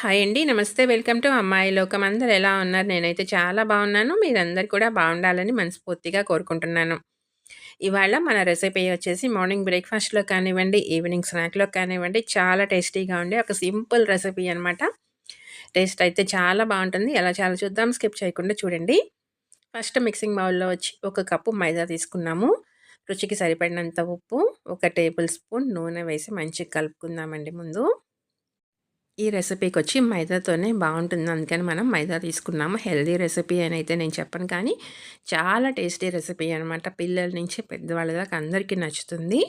Hi అండి. నమస్తే. Welcome to అమ్మాయి లోకం. అందరు ఎలా ఉన్నారు? నేనైతే చాలా బాగున్నాను. మీరందరు కూడా బాగుండాలని మనస్ఫూర్తిగా కోరుకుంటున్నాను. ఇవాళ మన రెసిపీ వచ్చేసి మార్నింగ్ బ్రేక్‌ఫాస్ట్‌లో కానివ్వండి, ఈవినింగ్ స్నాక్‌లో కానివ్వండి చాలా టేస్టీగా ఉండే ఒక సింపుల్ రెసిపీ అనమాట. టేస్ట్ అయితే చాలా బాగుంటుంది. ఎలా చాలా చూద్దాం. స్కిప్ చేయకుండా చూడండి. ఫస్ట్ మిక్సింగ్ బౌల్‌లో వచ్చి ఒక కప్పు మైదా తీసుకున్నాము. రుచికి సరిపడినంత ఉప్పు, ఒక టేబుల్ స్పూన్ నూనె వేసి మంచిగా కలుపుకుందామండి ముందు. ఈ రెసిపీకి వచ్చి మైదాతోనే బాగుంటుంది. అందుకని మనం మైదా తీసుకున్నాము. హెల్దీ రెసిపీ అని అయితే నేను చెప్పను. కానీ చాలా టేస్టీ రెసిపీ అనమాట పిల్లల నుంచి పెద్దవాళ్ళ దాకా అందరికీ నచ్చుతుంది.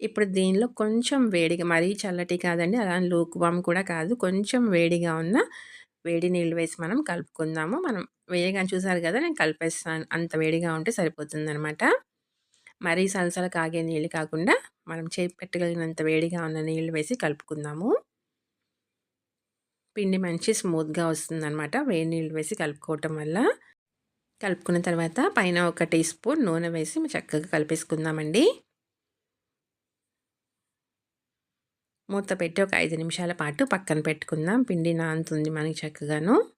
ఇప్పుడు దీనిలో కొంచెం వేడిగా మరీ చల్లటి కాదండి అలా లూక్వామ్ కూడా కాదు. కొంచెం వేడిగా ఉన్న వేడి నీళ్ళు వేసి మనం కలుపుకుందాము. మనం వేడిగా చూసారు కదా నేను కలిపేస్తాను. అంత వేడిగా ఉంటే సరిపోతుంది అనమాట మరీ సలసల కాగే నీళ్ళు కాకుండా మనం చేపెట్టగలిగినంత వేడిగా ఉన్న నీళ్ళు వేసి కలుపుకుందాము. పిండి మంచి స్మూత్గా వస్తుందన్నమాట. వేడి నీళ్ళు వేసి కలుపుకోవటం వల్ల. కలుపుకున్న తర్వాత పైన ఒక టీ స్పూన్ నూనె వేసి చక్కగా కలిపేసుకుందామండి. మూత పెట్టి ఒక ఐదు నిమిషాల పాటు పక్కన పెట్టుకుందాం. పిండి నానుతుంది మనకి చక్కగాను.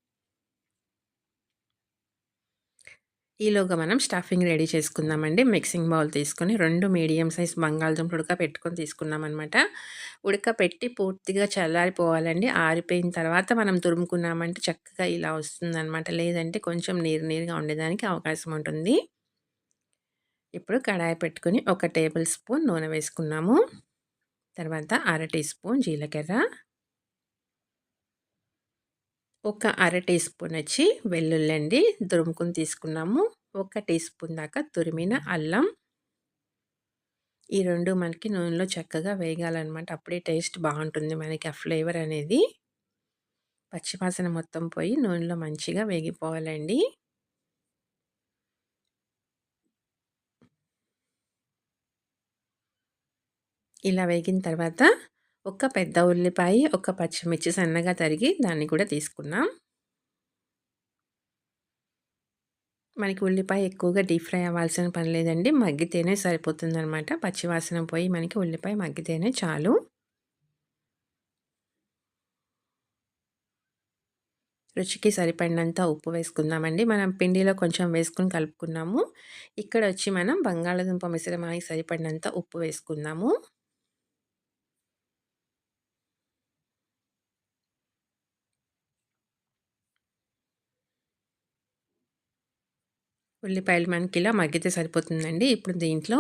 ఈలోగా మనం స్టఫింగ్ రెడీ చేసుకుందామండి. మిక్సింగ్ బౌల్ తీసుకొని రెండు మీడియం సైజ్ బంగాళదుంప ఉడక పెట్టుకొని తీసుకున్నాం అనమాట ఉడకపెట్టి పూర్తిగా చల్లారిపోవాలండి. ఆరిపోయిన తర్వాత మనం తురుముకున్నామంటే చక్కగా ఇలా వస్తుందన్నమాట. లేదంటే కొంచెం నీరు నీరుగా ఉండేదానికి అవకాశం ఉంటుంది. ఇప్పుడు కడాయి పెట్టుకుని ఒక టేబుల్ స్పూన్ నూనె వేసుకున్నాము. తర్వాత అర టీ స్పూన్ జీలకర్ర. ఒక అర టీ స్పూన్ వచ్చి వెల్లుల్లి దురుముకుని తీసుకున్నాము. ఒక టీ స్పూన్ దాకా తురిమిన అల్లం. ఈ రెండు మనకి నూనెలో చక్కగా వేగాలన్నమాట. అప్పుడే టేస్ట్ బాగుంటుంది మనకి ఆ ఫ్లేవర్ అనేది. పచ్చివాసన మొత్తం పోయి నూనెలో మంచిగా వేగిపోవాలండి. ఇలా వేగిన తర్వాత ఒక పెద్ద ఉల్లిపాయ ఒక పచ్చిమిర్చి సన్నగా తరిగి దాన్ని కూడా తీసుకున్నాం మనకి ఉల్లిపాయ ఎక్కువగా డీప్ ఫ్రై అవ్వాల్సిన పని లేదండి. మగ్గితేనే సరిపోతుంది అనమాట పచ్చివాసన పోయి మనకి ఉల్లిపాయ మగ్గితేనే చాలు. రుచికి సరిపడినంత ఉప్పు వేసుకుందామండి. మనం పిండిలో కొంచెం వేసుకుని కలుపుకున్నాము. ఇక్కడ వచ్చి మనం బంగాళాదుంప మిశ్రమానికి సరిపడినంత ఉప్పు వేసుకుందాము. ఉల్లిపాయలు మనకి ఇలా మగ్గితే సరిపోతుందండి. ఇప్పుడు దీంట్లో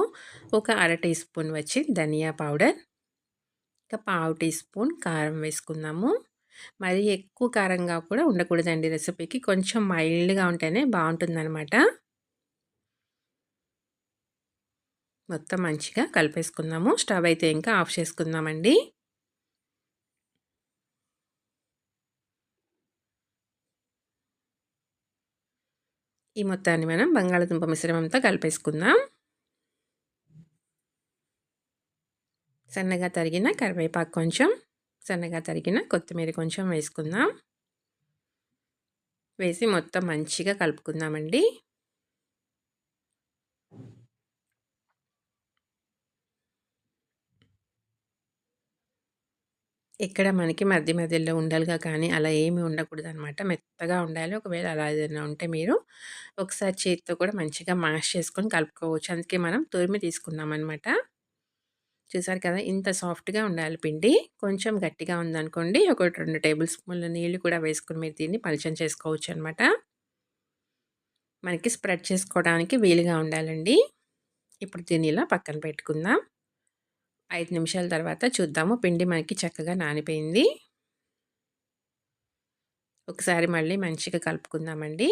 ఒక అర టీ స్పూన్ వచ్చి ధనియా పౌడర్ ఇంకా పావు టీ స్పూన్ కారం వేసుకుందాము. మరి ఎక్కువ కారంగా కూడా ఉండకూడదండి రెసిపీకి. కొంచెం మైల్డ్గా ఉంటేనే బాగుంటుందన్నమాట. మొత్తం మంచిగా కలిపేసుకుందాము. స్టవ్ అయితే ఇంకా ఆఫ్ చేసుకుందామండి. ఈ మొత్తాన్ని మనం బంగాళదుంప మిశ్రమంతో కలిపేసుకుందాం. సన్నగా తరిగిన కరివేపాకు కొంచెం సన్నగా తరిగిన కొత్తిమీర కొంచెం వేసుకుందాం. వేసి మొత్తం మంచిగా కలుపుకుందామండి. ఇక్కడ మనకి మధ్య మధ్యలో ఉండాలిగా కానీ అలా ఏమి ఉండకూడదు అనమాట మెత్తగా ఉండాలి. ఒకవేళ అలా ఏదైనా ఉంటే మీరు ఒకసారి చేతితో కూడా మంచిగా మాష్ చేసుకొని కలుపుకోవచ్చు. అందుకే మనం తురిమి తీసుకున్నాం అనమాట చూసారు కదా! ఇంత సాఫ్ట్గా ఉండాలి పిండి. కొంచెం గట్టిగా ఉందనుకోండి ఒక రెండు టేబుల్ స్పూన్ల నీళ్ళు కూడా వేసుకుని మీరు దీన్ని పలచం చేసుకోవచ్చు అనమాట మనకి స్ప్రెడ్ చేసుకోవడానికి వీలుగా ఉండాలండి. ఇప్పుడు దీన్ని ఇలా పక్కన పెట్టుకుందాం. ఐదు నిమిషాల తర్వాత చూద్దాము. పిండి మనకి చక్కగా నానిపోయింది. ఒకసారి మళ్ళీ మంచిగా కలుపుకుందామండి.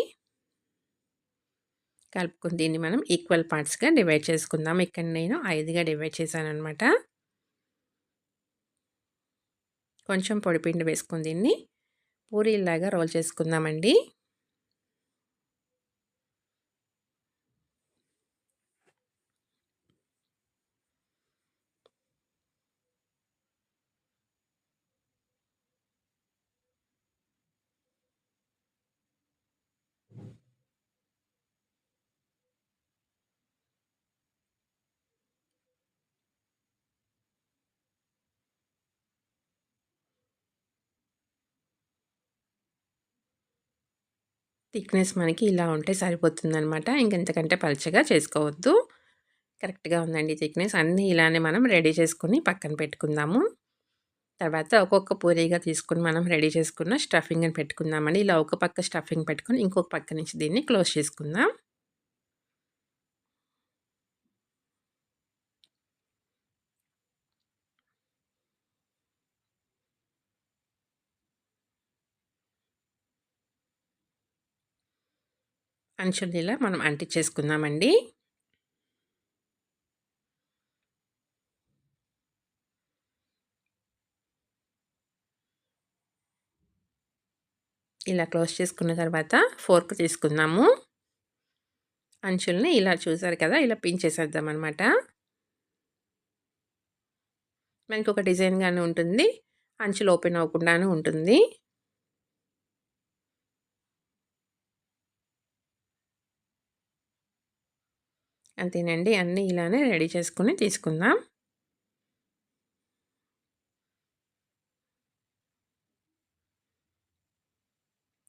కలుపుకుని దీన్ని మనం ఈక్వల్ పార్ట్స్గా డివైడ్ చేసుకుందాం. ఇక్కడ నేను ఐదుగా డివైడ్ చేశాను అనమాట కొంచెం పొడిపిండి వేసుకుని దీన్ని పూరీలాగా రోల్ చేసుకుందామండి. థిక్‌నెస్ మనకి ఇలా ఉంటే సరిపోతుందనమాట. ఇంకెంతకంటే పలచగా చేసుకోవద్దు. కరెక్ట్‌గా ఉందండి థిక్‌నెస్. అన్నీ ఇలానే మనం రెడీ చేసుకుని పక్కన పెట్టుకుందాము. తర్వాత ఒక్కొక్క పూరీగా తీసుకొని మనం రెడీ చేసుకున్న స్టఫింగ్ అని పెట్టుకుందామండి. ఇలా ఒక పక్క స్టఫింగ్ పెట్టుకుని ఇంకొక పక్క నుంచి దీన్ని క్లోజ్ చేసుకుందాం. అంచులు ఇలా మనం అంటించేసుకుందామండి. ఇలా క్లోజ్ చేసుకున్న తర్వాత ఫోర్క్ తీసుకుందాము. అంచుల్ని ఇలా చూసారు కదా! ఇలా పించేసేద్దాం చేసేద్దామనమాట. మనకి ఒక డిజైన్‌గానే ఉంటుంది. అంచులు ఓపెన్ అవ్వకుండానే ఉంటుంది. అంతేనండి. అన్నీ ఇలానే రెడీ చేసుకుని తీసుకుందాం.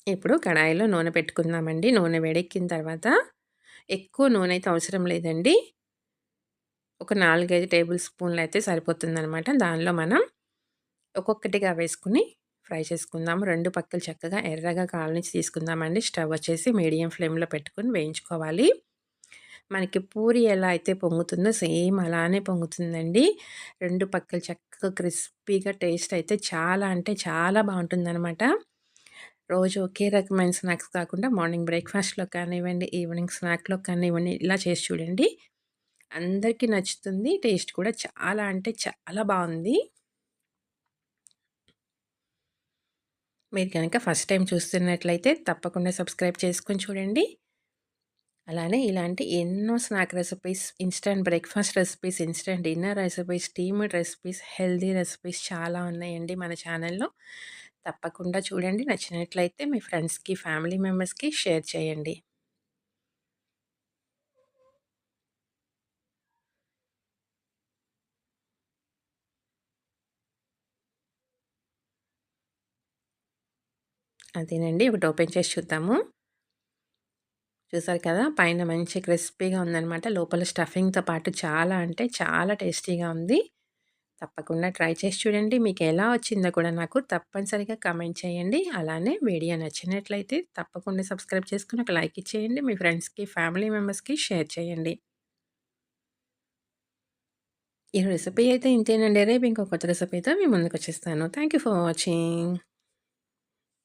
ఇప్పుడు కడాయిలో నూనె పెట్టుకుందామండి. నూనె వేడెక్కిన తర్వాత ఎక్కువ నూనె అయితే అవసరం లేదండి. ఒక 4, 5 టేబుల్ స్పూన్లు అయితే సరిపోతుందనమాట. దానిలో మనం ఒక్కొక్కటిగా వేసుకుని ఫ్రై చేసుకుందాము. రెండు పక్కలు చక్కగా ఎర్రగా కాలనిచ్చి తీసుకుందామండి. స్టవ్ వచ్చేసి మీడియం ఫ్లేమ్‌లో పెట్టుకొని వేయించుకోవాలి. మనకి పూరి ఎలా అయితే పొంగుతుందో సేమ్ అలానే పొంగుతుందండి. రెండు పక్కలు చక్కగా క్రిస్పీగా టేస్ట్ అయితే చాలా అంటే చాలా బాగుంటుందన్నమాట రోజు ఒకే రకమైన స్నాక్స్ కాకుండా మార్నింగ్ బ్రేక్‌ఫాస్ట్‌లో కానివ్వండి, ఈవినింగ్ స్నాక్‌లో కానివ్వండి ఇలా చేసి చూడండి. అందరికీ నచ్చుతుంది. టేస్ట్ కూడా చాలా అంటే చాలా బాగుంది మీరు కనుక ఫస్ట్ టైం చూస్తున్నట్లయితే తప్పకుండా సబ్స్క్రైబ్ చేసుకొని చూడండి. అలానే ఇలాంటి ఎన్నో snack recipes, instant breakfast recipes, instant dinner recipes, steamed recipes, healthy recipes చాలా ఉన్నాయండి మన ఛానల్‌లో. తప్పకుండా చూడండి. నచ్చినట్లయితే మీ ఫ్రెండ్స్‌కి, ఫ్యామిలీ మెంబర్స్‌కి షేర్ చేయండి. అదేనండి. ఒకటి ఓపెన్ చేసి చూద్దాము. చూసారు కదా! పైన మంచి క్రిస్పీగా ఉందనమాట. లోపల స్టఫింగ్‌తో పాటు చాలా అంటే చాలా టేస్టీగా ఉంది. తప్పకుండా ట్రై చేసి చూడండి. మీకు ఎలా వచ్చిందో కూడా నాకు తప్పనిసరిగా కామెంట్ చేయండి. అలానే వీడియో నచ్చినట్లయితే తప్పకుండా సబ్స్క్రైబ్ చేసుకుని ఒక లైక్ ఇచ్చేయండి. మీ ఫ్రెండ్స్‌కి, ఫ్యామిలీ మెంబర్స్‌కి షేర్ చేయండి. ఈ రెసిపీ అయితే ఇంతేనండి. రేపు ఇంకో కొత్త రెసిపీతో మీ ముందుకొచ్చేస్తాను. వచ్చేస్తాను యూ ఫర్ వాచింగ్.